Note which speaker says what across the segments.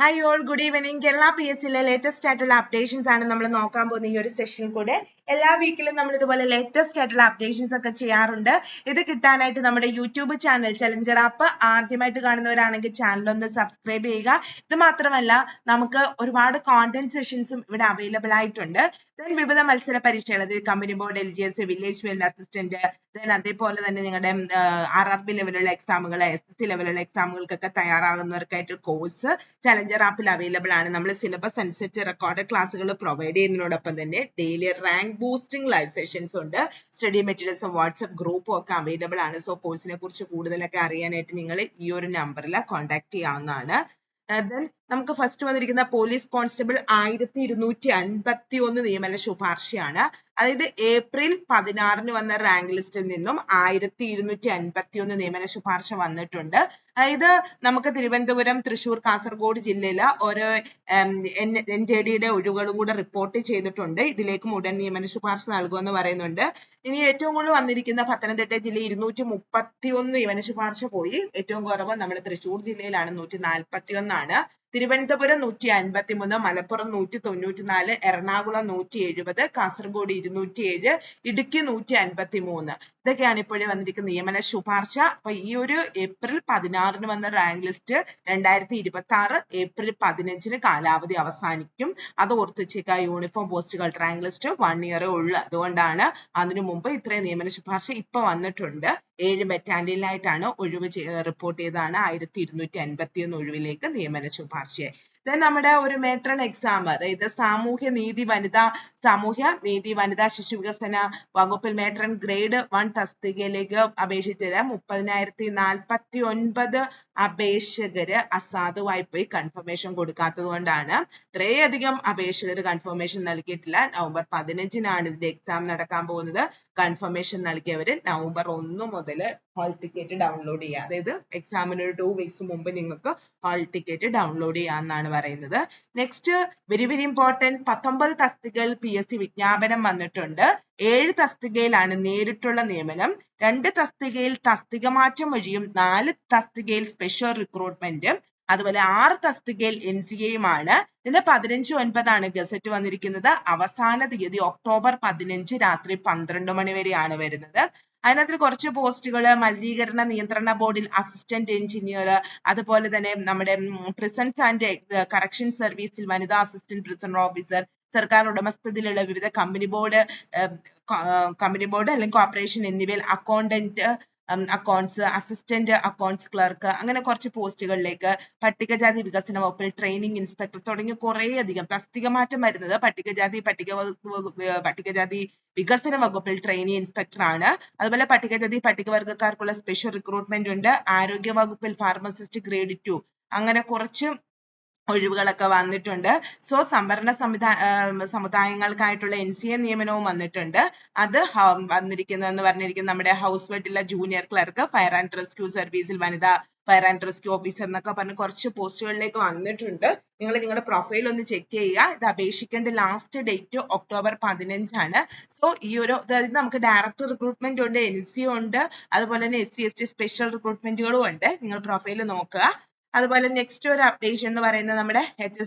Speaker 1: Hi all good evening Kerala P S സിയിലെ latest ആയിട്ടുള്ള updations ആണ് നമ്മൾ നോക്കാൻ പോകുന്ന ഈ ഒരു സെഷനിൽ കൂടെ. എല്ലാ വീക്കിലും നമ്മൾ ഇതുപോലെ ലേറ്റസ്റ്റ് ആയിട്ടുള്ള അപ്ഡേഷൻസ് ഒക്കെ ചെയ്യാറുണ്ട്. ഇത് കിട്ടാനായിട്ട് നമ്മുടെ യൂട്യൂബ് ചാനൽ ചലഞ്ചർ ആപ്പ് ആദ്യമായിട്ട് കാണുന്നവരാണെങ്കിൽ ചാനൽ ഒന്ന് സബ്സ്ക്രൈബ് ചെയ്യുക. ഇത് മാത്രമല്ല നമുക്ക് ഒരുപാട് കോണ്ടന്റ് സെഷൻസും ഇവിടെ അവൈലബിൾ ആയിട്ടുണ്ട്. ദെൻ വിവിധ മത്സര പരീക്ഷകൾ അത് company board L G S village field assistant then അതേപോലെ തന്നെ നിങ്ങളുടെ ആർ ആർ ബി ലെവലുള്ള എക്സാമുകൾ എസ് എസ് സി ലെവലുള്ള എക്സാമുകൾക്കൊക്കെ തയ്യാറാകുന്നവർക്കായിട്ട് കോഴ്സ് ചലഞ്ചർ ആപ്പിൽ അവൈലബിൾ ആണ്. നമ്മൾ സിലബസ് അനുസരിച്ച് റെക്കോർഡ് ക്ലാസ്സുകൾ പ്രൊവൈഡ് ചെയ്യുന്നതിനോടൊപ്പം തന്നെ daily rank boosting live sessions ഉണ്ട്. സ്റ്റഡി മെറ്റീരിയൽസും വാട്സ്ആപ്പ് ഗ്രൂപ്പും ഒക്കെ അവൈലബിൾ ആണ്. സോ കോഴ്സിനെ കുറിച്ച് കൂടുതലൊക്കെ അറിയാനായിട്ട് നിങ്ങൾ ഈ ഒരു നമ്പറിൽ കോൺടാക്ട് ചെയ്യാവുന്നതാണ്. ദെൻ നമുക്ക് ഫസ്റ്റ് വന്നിരിക്കുന്ന പോലീസ് കോൺസ്റ്റബിൾ ആയിരത്തി ഇരുന്നൂറ്റി അൻപത്തി ഒന്ന് നിയമന ശുപാർശയാണ്. അതായത് ഏപ്രിൽ പതിനാറിന് വന്ന റാങ്ക് ലിസ്റ്റിൽ നിന്നും ആയിരത്തി ഇരുന്നൂറ്റി അൻപത്തി ഒന്ന് നിയമന ശുപാർശ വന്നിട്ടുണ്ട്. അതായത് നമുക്ക് തിരുവനന്തപുരം തൃശൂർ കാസർഗോഡ് ജില്ലയിലെ ഒരു എൻ ജെ ഡിയുടെ ഒഴിവുകളും കൂടെ റിപ്പോർട്ട് ചെയ്തിട്ടുണ്ട്. ഇതിലേക്കും ഉടൻ നിയമന ശുപാർശ നൽകുമെന്ന് പറയുന്നുണ്ട്. ഇനി ഏറ്റവും കൂടുതൽ വന്നിരിക്കുന്ന പത്തനംതിട്ട ജില്ല ഇരുന്നൂറ്റി മുപ്പത്തി ഒന്ന് നിയമന ശുപാർശ പോയി. ഏറ്റവും കുറവ് നമ്മുടെ തൃശൂർ ജില്ലയിലാണ് നൂറ്റി നാൽപ്പത്തി ഒന്നാണ് തിരുവനന്തപുരം നൂറ്റി അൻപത്തി മൂന്ന് മലപ്പുറം നൂറ്റി തൊണ്ണൂറ്റി നാല് എറണാകുളം നൂറ്റി എഴുപത് കാസർഗോഡ് ഇരുന്നൂറ്റി ഏഴ് ഇടുക്കി നൂറ്റി അൻപത്തി മൂന്ന് ഇതൊക്കെയാണ് ഇപ്പോഴും വന്നിരിക്കുന്ന നിയമന ശുപാർശ. അപ്പൊ ഈ ഒരു ഏപ്രിൽ പതിനാറിന് വന്ന റാങ്ക് ലിസ്റ്റ് രണ്ടായിരത്തി ഇരുപത്തി ആറ് ഏപ്രിൽ പതിനഞ്ചിന് കാലാവധി അവസാനിക്കും. അത് ഓർത്തിച്ചേക്ക യൂണിഫോം പോസ്റ്റുകൾ റാങ്ക് ലിസ്റ്റ് വൺ ഇയറേ ഉള്ളു. അതുകൊണ്ടാണ് അതിനു മുമ്പ് ഇത്രയും നിയമന ശുപാർശ ഇപ്പൊ വന്നിട്ടുണ്ട്. ഏഴ് ബറ്റാലിയനിലായിട്ടാണ് ഒഴിവ് റിപ്പോർട്ട് ചെയ്തതാണ് ആയിരത്തി ഇരുന്നൂറ്റി അൻപത്തി ഒന്ന് ഒഴിവിലേക്ക് നിയമന ശുപാർശയായി ദെൻ നമ്മുടെ ഒരു മേട്രൺ എക്സാം അതായത് സാമൂഹ്യ നീതി വനിതാ സാമൂഹ്യ നീതി വനിതാ ശിശു വികസന വകുപ്പിൽ മേട്രൺ ഗ്രേഡ് വൺ തസ്തികയിലേക്ക് അപേക്ഷിച്ചത് മുപ്പതിനായിരത്തി നാൽപ്പത്തി ഒൻപത് അപേക്ഷകര് അസാധുവായി പോയി കൺഫർമേഷൻ കൊടുക്കാത്തത് കൊണ്ടാണ്. ഇത്രയധികം അപേക്ഷകർ കൺഫർമേഷൻ നൽകിയിട്ടില്ല. നവംബർ പതിനഞ്ചിനാണ് ഇതിന്റെ എക്സാം നടക്കാൻ പോകുന്നത്. കൺഫർമേഷൻ നൽകിയവര് നവംബർ ഒന്ന് മുതൽ ഹാൾ ടിക്കറ്റ് ഡൗൺലോഡ് ചെയ്യുക. അതായത് എക്സാമിന് ഒരു ടു വീക്സ് മുമ്പ് നിങ്ങൾക്ക് ഹാൾ ടിക്കറ്റ് ഡൗൺലോഡ് ചെയ്യാമെന്നാണ് പറയുന്നത്. നെക്സ്റ്റ് വെരി വെരി ഇമ്പോർട്ടന്റ് പത്തൊമ്പത് തസ്തികയിൽ പി എസ് സി വിജ്ഞാപനം വന്നിട്ടുണ്ട്. ഏഴ് തസ്തികയിലാണ് നേരിട്ടുള്ള നിയമനം. രണ്ട് തസ്തികയിൽ തസ്തിക മാറ്റം വഴിയും നാല് തസ്തികയിൽ സ്പെഷ്യൽ റിക്രൂട്ട്മെന്റ് അതുപോലെ ആറ് തസ്തികയിൽ എൻ സി എയുമാണ് ഇതിന്റെ പതിനഞ്ച് ഒൻപതാണ് ഗസറ്റ് വന്നിരിക്കുന്നത്. അവസാന തീയതി ഒക്ടോബർ പതിനഞ്ച് രാത്രി പന്ത്രണ്ട് മണി വരെയാണ് വരുന്നത്. അതിനകത്ത് കുറച്ച് പോസ്റ്റുകൾ മലിനീകരണ നിയന്ത്രണ ബോർഡിൽ അസിസ്റ്റന്റ് എഞ്ചിനീയർ അതുപോലെ തന്നെ നമ്മുടെ പ്രിസൺസ് ആൻഡ് കറക്ഷൻ സർവീസിൽ വനിതാ അസിസ്റ്റന്റ് പ്രിസൺ ഓഫീസർ സർക്കാർ ഉടമസ്ഥതയിലുള്ള വിവിധ കമ്പനി ബോർഡ് കമ്പനി ബോർഡ് അല്ലെങ്കിൽ കോർപ്പറേഷൻ എന്നിവയിൽ accountant accounts assistant accounts clerk അങ്ങനെ കുറച്ച് പോസ്റ്റുകളിലേക്ക് പട്ടികജാതി വികസന വകുപ്പിൽ ട്രെയിനിങ് ഇൻസ്പെക്ടർ തുടങ്ങി കുറേ അധികം തസ്തിക മാറ്റം വരുന്നത് പട്ടികജാതി പട്ടിക പട്ടികജാതി വികസന വകുപ്പിൽ ട്രെയിനി ഇൻസ്പെക്ടർ ആണ്. അതുപോലെ പട്ടികജാതി പട്ടികവർഗക്കാർക്കുള്ള സ്പെഷ്യൽ റിക്രൂട്ട്മെന്റ് ഉണ്ട്. ആരോഗ്യ വകുപ്പിൽ ഫാർമസിസ്റ്റ് ഗ്രേഡ് ടു അങ്ങനെ കുറച്ച് ഒഴിവുകളൊക്കെ വന്നിട്ടുണ്ട്. സോ സംവരണ സംവിധാ സമുദായങ്ങൾക്കായിട്ടുള്ള എൻ സി എ നിയമനവും വന്നിട്ടുണ്ട്. അത് വന്നിരിക്കുന്നതെന്ന് പറഞ്ഞിരിക്കുന്നത് നമ്മുടെ house വെട്ടിലെ junior clerk fire and rescue സർവീസിൽ വനിതാ ഫയർ ആൻഡ് റെസ്ക്യൂ ഓഫീസർ എന്നൊക്കെ പറഞ്ഞ് കുറച്ച് പോസ്റ്റുകളിലേക്ക് വന്നിട്ടുണ്ട്. നിങ്ങൾ നിങ്ങളുടെ പ്രൊഫൈൽ ഒന്ന് ചെക്ക് ചെയ്യുക. ഇത് അപേക്ഷിക്കേണ്ട ലാസ്റ്റ് ഡേറ്റ് ഒക്ടോബർ പതിനഞ്ചാണ്. സോ ഈ ഒരു അതായത് നമുക്ക് ഡയറക്റ്റ് റിക്രൂട്ട്മെന്റ് ഉണ്ട് എൻ സി ഉണ്ട് അതുപോലെ തന്നെ S C S T special റിക്രൂട്ട്മെന്റുകളും ഉണ്ട്. നിങ്ങൾ പ്രൊഫൈൽ നോക്കുക. അതുപോലെ നെക്സ്റ്റ് ഒരു അപ്ഡേഷൻ എന്ന് പറയുന്നത് നമ്മുടെ എച്ച്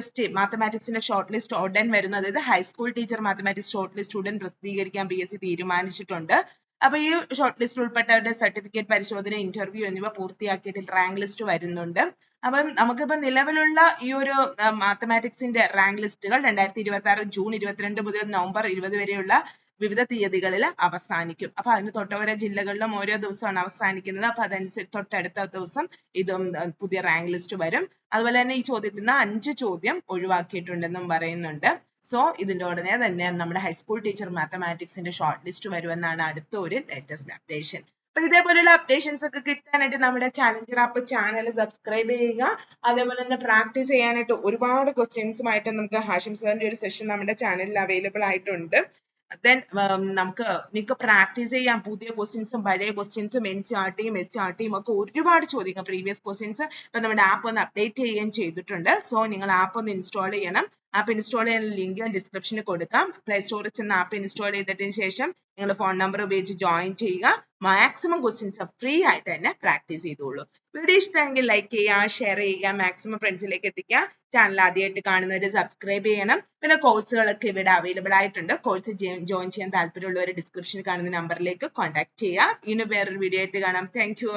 Speaker 1: എസ് ടി മാത്തമാറ്റിക്സിന്റെ ഷോർട്ട് ലിസ്റ്റ് ഉടൻ വരുന്നത്. അതായത് high school teacher mathematics short list ഉടൻ പ്രസിദ്ധീകരിക്കാൻ പി എസ് സി തീരുമാനിച്ചിട്ടുണ്ട്. അപ്പൊ ഈ ഷോർട്ട് ലിസ്റ്റ് ഉൾപ്പെട്ടവരുടെ സർട്ടിഫിക്കറ്റ് പരിശോധന ഇന്റർവ്യൂ എന്നിവ പൂർത്തിയാക്കിയിട്ട് റാങ്ക് ലിസ്റ്റ് വരുന്നുണ്ട്. അപ്പം നമുക്കിപ്പോ നിലവിലുള്ള ഈ ഒരു മാത്തമാറ്റിക്സിന്റെ റാങ്ക് ലിസ്റ്റുകൾ രണ്ടായിരത്തി ഇരുപത്തി ആറ് ജൂൺ ഇരുപത്തിരണ്ട് മുതൽ നവംബർ ഇരുപത് വരെയുള്ള വിവിധ തീയതികളിൽ അവസാനിക്കും. അപ്പൊ അതിന് തൊട്ടവരെ ജില്ലകളിലും ഓരോ ദിവസമാണ് അവസാനിക്കുന്നത്. അപ്പൊ അതനുസരിച്ച് തൊട്ടടുത്ത ദിവസം ഇതും പുതിയ റാങ്ക് ലിസ്റ്റ് വരും. അതുപോലെ തന്നെ ഈ ചോദ്യത്തിൽ നിന്ന് അഞ്ച് ചോദ്യം ഒഴിവാക്കിയിട്ടുണ്ടെന്നും പറയുന്നുണ്ട്. സോ ഇതിന്റെ ഉടനെ തന്നെ നമ്മുടെ ഹൈസ്കൂൾ ടീച്ചർ മാത്തമാറ്റിക്സിന്റെ ഷോർട്ട് ലിസ്റ്റ് വരുമെന്നാണ് അടുത്ത ഒരു ലേറ്റസ്റ്റ് അപ്ഡേഷൻ അപ്പൊ ഇതേപോലെയുള്ള അപ്ഡേഷൻസ് ഒക്കെ കിട്ടാനായിട്ട് നമ്മുടെ ചാലഞ്ചർ ആപ്പ് ചാനൽ സബ്സ്ക്രൈബ് ചെയ്യുക. അതേപോലെ തന്നെ പ്രാക്ടീസ് ചെയ്യാനായിട്ട് ഒരുപാട് ക്വസ്റ്റ്യൻസുമായിട്ട് നമുക്ക് ഹാഷിം സാറിന്റെ ഒരു സെഷൻ നമ്മുടെ ചാനലിൽ അവൈലബിൾ ആയിട്ടുണ്ട്. ദെൻ നമുക്ക് നിങ്ങൾക്ക് പ്രാക്ടീസ് ചെയ്യാം. പുതിയ ക്വസ്റ്റ്യൻസും പഴയ ക്വസ്റ്റ്യൻസും എൻ സി ആർ ടിയും എസ് സി ആർ ടിയും ഒക്കെ ഒരുപാട് ചോദിക്കാം പ്രീവിയസ് ക്വസ്റ്റ്യൻസ് ഇപ്പൊ നമ്മുടെ ആപ്പ് ഒന്ന് അപ്ഡേറ്റ് ചെയ്യുകയും ചെയ്തിട്ടുണ്ട്. സോ നിങ്ങൾ ആപ്പ് ഒന്ന് ഇൻസ്റ്റാൾ ചെയ്യണം. ആപ്പ് ഇൻസ്റ്റാൾ ചെയ്യാൻ ലിങ്ക് ഡിസ്ക്രിപ്ഷനിൽ കൊടുക്കാം. പ്ലേ സ്റ്റോറിൽ ചെന്ന് ആപ്പ് ഇൻസ്റ്റാൾ ചെയ്തതിന് ശേഷം നിങ്ങൾ ഫോൺ നമ്പർ ഉപയോഗിച്ച് ജോയിൻ ചെയ്യുക. മാക്സിമം ക്വസ്റ്റ്യൻസ് ഫ്രീ ആയിട്ട് തന്നെ പ്രാക്ടീസ് ചെയ്തോളൂ. വീഡിയോ ഇഷ്ടമെങ്കിൽ ലൈക്ക് ചെയ്യുക ഷെയർ ചെയ്യുക മാക്സിമം ഫ്രണ്ട്സിലേക്ക് എത്തിക്കുക. ചാനൽ ആദ്യമായിട്ട് കാണുന്നവർ സബ്സ്ക്രൈബ് ചെയ്യണം. പിന്നെ കോഴ്സുകളൊക്കെ ഇവിടെ അവൈലബിൾ ആയിട്ടുണ്ട്. കോഴ്സ് ജോയിൻ ചെയ്യാൻ താല്പര്യമുള്ളവർ ഡിസ്ക്രിപ്ഷനിൽ കാണുന്ന നമ്പറിലേക്ക് കോൺടാക്ട് ചെയ്യുക. ഇനി വേറൊരു വീഡിയോ ആയിട്ട് കാണാം. Thank you